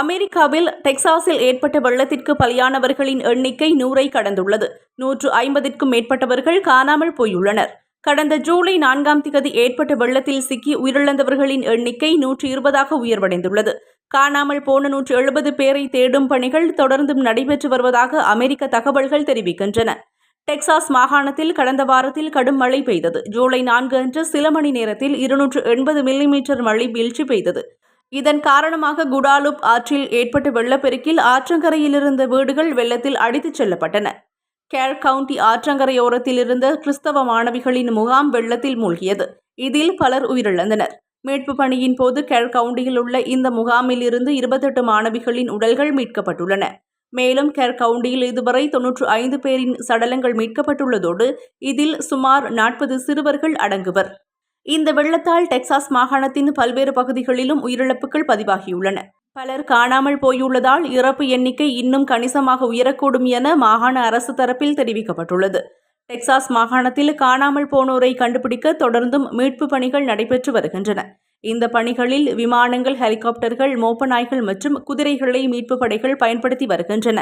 அமெரிக்காவில் டெக்சாஸில் ஏற்பட்ட வெள்ளத்திற்கு பலியானவர்களின் எண்ணிக்கை நூறை கடந்துள்ளது. நூற்று ஐம்பதிற்கும் மேற்பட்டவர்கள் காணாமல் போயுள்ளனர். கடந்த ஜூலை நான்காம் திகதி ஏற்பட்ட வெள்ளத்தில் சிக்கி உயிரிழந்தவர்களின் எண்ணிக்கை நூற்று இருபதாக உயர்வடைந்துள்ளது. காணாமல் போன நூற்று எழுபது பேரை தேடும் பணிகள் தொடர்ந்தும் நடைபெற்று வருவதாக அமெரிக்க தகவல்கள் தெரிவிக்கின்றன. டெக்சாஸ் மாகாணத்தில் கடந்த வாரத்தில் கடும் மழை பெய்தது. ஜூலை நான்கு அன்று சில மணி நேரத்தில் இருநூற்று எண்பது மில்லிமீட்டர் மழை வீழ்ச்சி பெய்தது. இதன் காரணமாக குடாலுப் ஆற்றில் ஏற்பட்ட வெள்ளப்பெருக்கில் ஆற்றங்கரையில் இருந்த வீடுகள் வெள்ளத்தில் அடித்துச் செல்லப்பட்டன. கேர் கவுண்டி ஆற்றங்கரையோரத்தில் இருந்த கிறிஸ்தவ மாணவிகளின் முகாம் வெள்ளத்தில் மூழ்கியது. இதில் பலர் உயிரிழந்தனர். மீட்பு பணியின் போது கேர் கவுண்டியில் உள்ள இந்த முகாமில் இருந்து இருபத்தெட்டு மாணவிகளின் உடல்கள் மீட்கப்பட்டுள்ளன. மேலும் கேர் கவுண்டியில் இதுவரை தொன்னூற்று ஐந்து பேரின் சடலங்கள் மீட்கப்பட்டுள்ளதோடு இதில் சுமார் நாற்பது சிறுவர்கள் அடங்குவர். இந்த வெள்ளத்தால் டெக்சாஸ் மாகாணத்தின் பல்வேறு பகுதிகளிலும் உயிரிழப்புகள் பதிவாகியுள்ளன. பலர் காணாமல் போயுள்ளதால் இறப்பு எண்ணிக்கை இன்னும் கணிசமாக உயரக்கூடும் என மாகாண அரசு தரப்பில் தெரிவிக்கப்பட்டுள்ளது. டெக்சாஸ் மாகாணத்தில் காணாமல் போனோரை கண்டுபிடிக்க தொடர்ந்தும் மீட்பு பணிகள் நடைபெற்று வருகின்றன. இந்த பணிகளில் விமானங்கள் ஹெலிகாப்டர்கள் மோப்ப நாய்கள் மற்றும் குதிரைகளை மீட்பு படைகள் பயன்படுத்தி வருகின்றன.